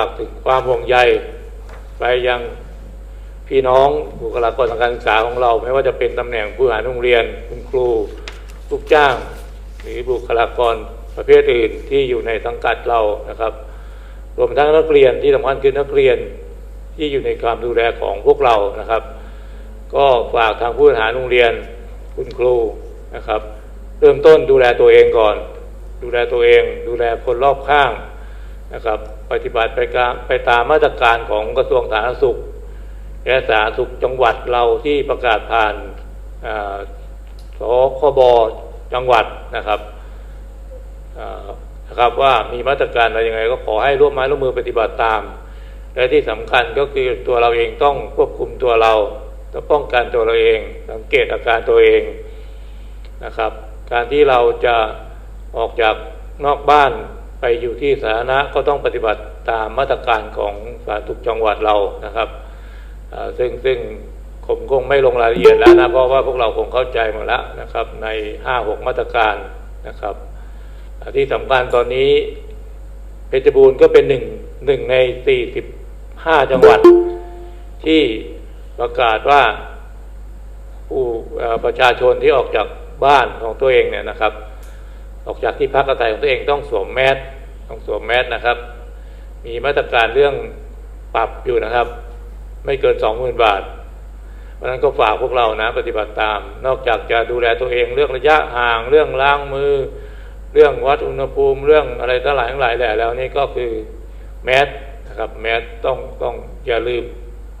ฝากถึงความห่วงใยไปยังพี่น้องบุคลากรทางการศึกษาของเราไม่ว่าจะเป็นตำแหน่งผู้บริหารโรงเรียนคุณครูลูกจ้าง หรือบุคลากรประเภทอื่นที่อยู่ในสังกัดเรานะครับ รวมทั้งนักเรียนที่สำคัญคือนักเรียนที่อยู่ในความดูแลของพวกเรานะครับ ก็ฝากทางผู้บริหารโรงเรียนคุณครูนะครับ เริ่มต้นดูแลตัวเองก่อน ดูแลตัวเอง ดูแลคนรอบข้าง นะครับ ปฏิบัติไปกาไปตามมาตรการของกระทรวงสาธารณสุขและสาธารณสุขจังหวัดเราที่ประกาศผ่านอ่าสคบจังหวัดนะครับนะครับว่ามีมาตรการอะไรยังไง ก็ขอให้ร่วมไม้ร่วมมือปฏิบัติตาม และที่สำคัญก็คือตัวเราเองต้องควบคุมตัวเราต้องป้องกันตัวเราเอง สังเกตอาการตัวเองนะครับ การที่เราจะออกจากนอกบ้าน ไปอยู่ที่สาธารณะก็ต้องปฏิบัติตามมาตรการของสาธารณสุขจังหวัดเรานะครับซึ่งซึ่งผมคงไม่ลงรายละเอียดแล้วนะเพราะว่าพวกเราคงเข้าใจหมดแล้วนะครับ ใน5-6มาตรการนะครับ ที่สำคัญตอนนี้เพชรบูรณ์ก็เป็นหนึ่งหนึ่งใน45จังหวัด ที่ประกาศว่าผู้ประชาชนที่ออกจากบ้านของตัวเองเนี่ยนะครับ ออกจากที่พักอาศัยของตัวเองต้องสวมแมสต้องสวมแมสนะครับ มีมาตรการเรื่องปรับอยู่นะครับ ไม่เกิน20,000บาทเพราะนั้นก็ฝากพวกเรานะปฏิบัติตาม นอกจากจะดูแลตัวเองเรื่องระยะห่าง เรื่องล้างมือ เรื่องวัดอุณหภูมิเรื่องอะไรทั้งหลายทั้งหลายแหล่แล้วนี่ก็คือแมสนะครับแมสต้องต้องอย่าลืม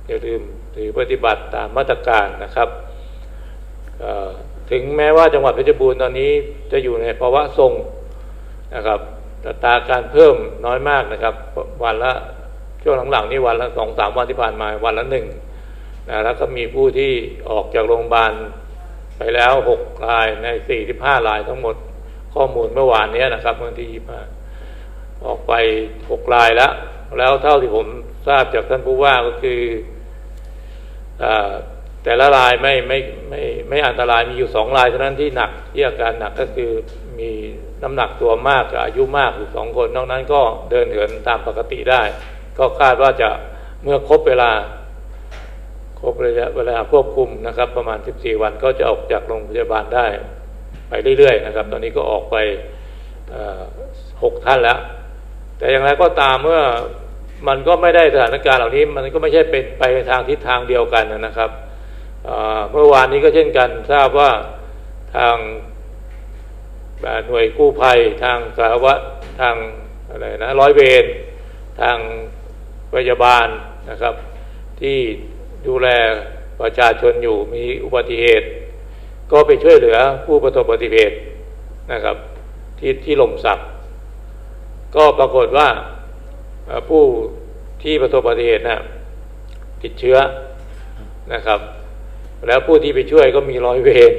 อย่าลืมถือปฏิบัติตามมาตรการนะครับเอ่อ ถึงแม้ว่าจังหวัดเพชรบูรณ์ตอนนี้จะอยู่ในภาวะทรงนะครับอัตราการเพิ่มน้อยมากนะครับ วันละช่วงหลังๆนี่วันละสองสามวันที่ผ่านมาวันละหนึ่งนะแล้วก็มีผู้ที่ออกจากโรงพยาบาลไปแล้วหกรายในสี่สิบห้ารายทั้งหมดข้อมูลเมื่อวานนี้นะครับเมื่อที่ยี่าออกไปหกรายแล้ว แล้วเท่าที่ผมทราบจากท่านผู้ว่าก็คืออา แต่ละรายไม่ไม่ไม่ไม่อันตรายมีอยู่สองรายเท่านั้นที่หนักที่อาการหนักก็คือมีน้ำหนักตัวมากกับอายุมากอยู่สองคนนอกนั้นก็เดินเหินตามปกติได้ ก็คาดว่าจะเมื่อครบเวลาครบระยะเวลาควบคุมนะครับ ประมาณ 14 วันก็จะออกจากโรงพยาบาลได้ไปเรื่อยๆนะครับ ตอนนี้ก็ออกไปหกท่านแล้ว แต่อย่างไรก็ตามเมื่อมันก็ไม่ได้สถานการณ์เหล่านี้ มันก็ไม่ใช่เป็นไปในทางทิศทางเดียวกันนะครับ เมื่อวานนี้ก็เช่นกันทราบว่าทางหน่วยกู้ภัย ทางสารวัตรทางอะไรนะร้อยเวรทางพยาบาลนะครับ ที่ดูแลประชาชนอยู่มีอุบัติเหตุ ก็ไปช่วยเหลือผู้ประสบอุบัติเหตุนะครับ ที่ที่หล่มสักก็ปรากฏว่าผู้ที่ประสบอุบัติเหตุนะติดเชื้อนะครับ แล้วผู้ที่ไปช่วยก็มีร้อยเวร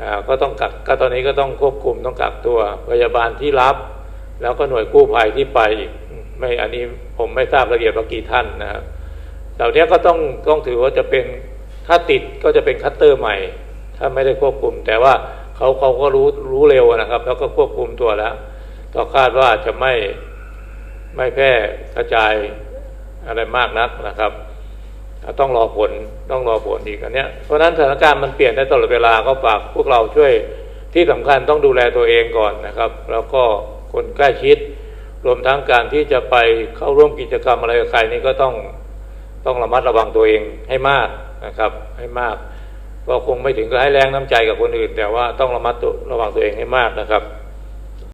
อ่าก็ต้องกักก็ตอนนี้ก็ต้องควบคุมต้องกักตัวพยาบาลที่รับ แล้วก็หน่วยกู้ภัยที่ไปไม่อันนี้ผมไม่ทราบรายละเอียดว่ากี่ท่านนะครับเหล่านี้ก็ต้องต้องถือว่าจะเป็นถ้าติดก็จะเป็นคัตเตอร์ใหม่ ถ้าไม่ได้ควบคุม แต่ว่าเขาเขาก็รู้รู้เร็วนะครับ แล้วก็ควบคุมตัวแล้วก็คาดว่าจะไม่ไม่แพร่กระจายอะไรมากนักนะครับ ต้องรอผลต้องรอผลอีกอันเนี้ยเพราะฉะนั้นสถานการณ์มันเปลี่ยนได้ตลอดเวลาก็ฝากพวกเราช่วยที่สำคัญต้องดูแลตัวเองก่อนนะครับ แล้วก็คนใกล้ชิด รวมทั้งการที่จะไปเข้าร่วมกิจกรรมอะไรกับใครนี่ก็ต้องต้องระมัดระวังตัวเองให้มากนะครับ ให้มากก็คงไม่ถึงกับให้แรงน้ำใจกับคนอื่น แต่ว่าต้องระมัดระวังตัวเองให้มากนะครับ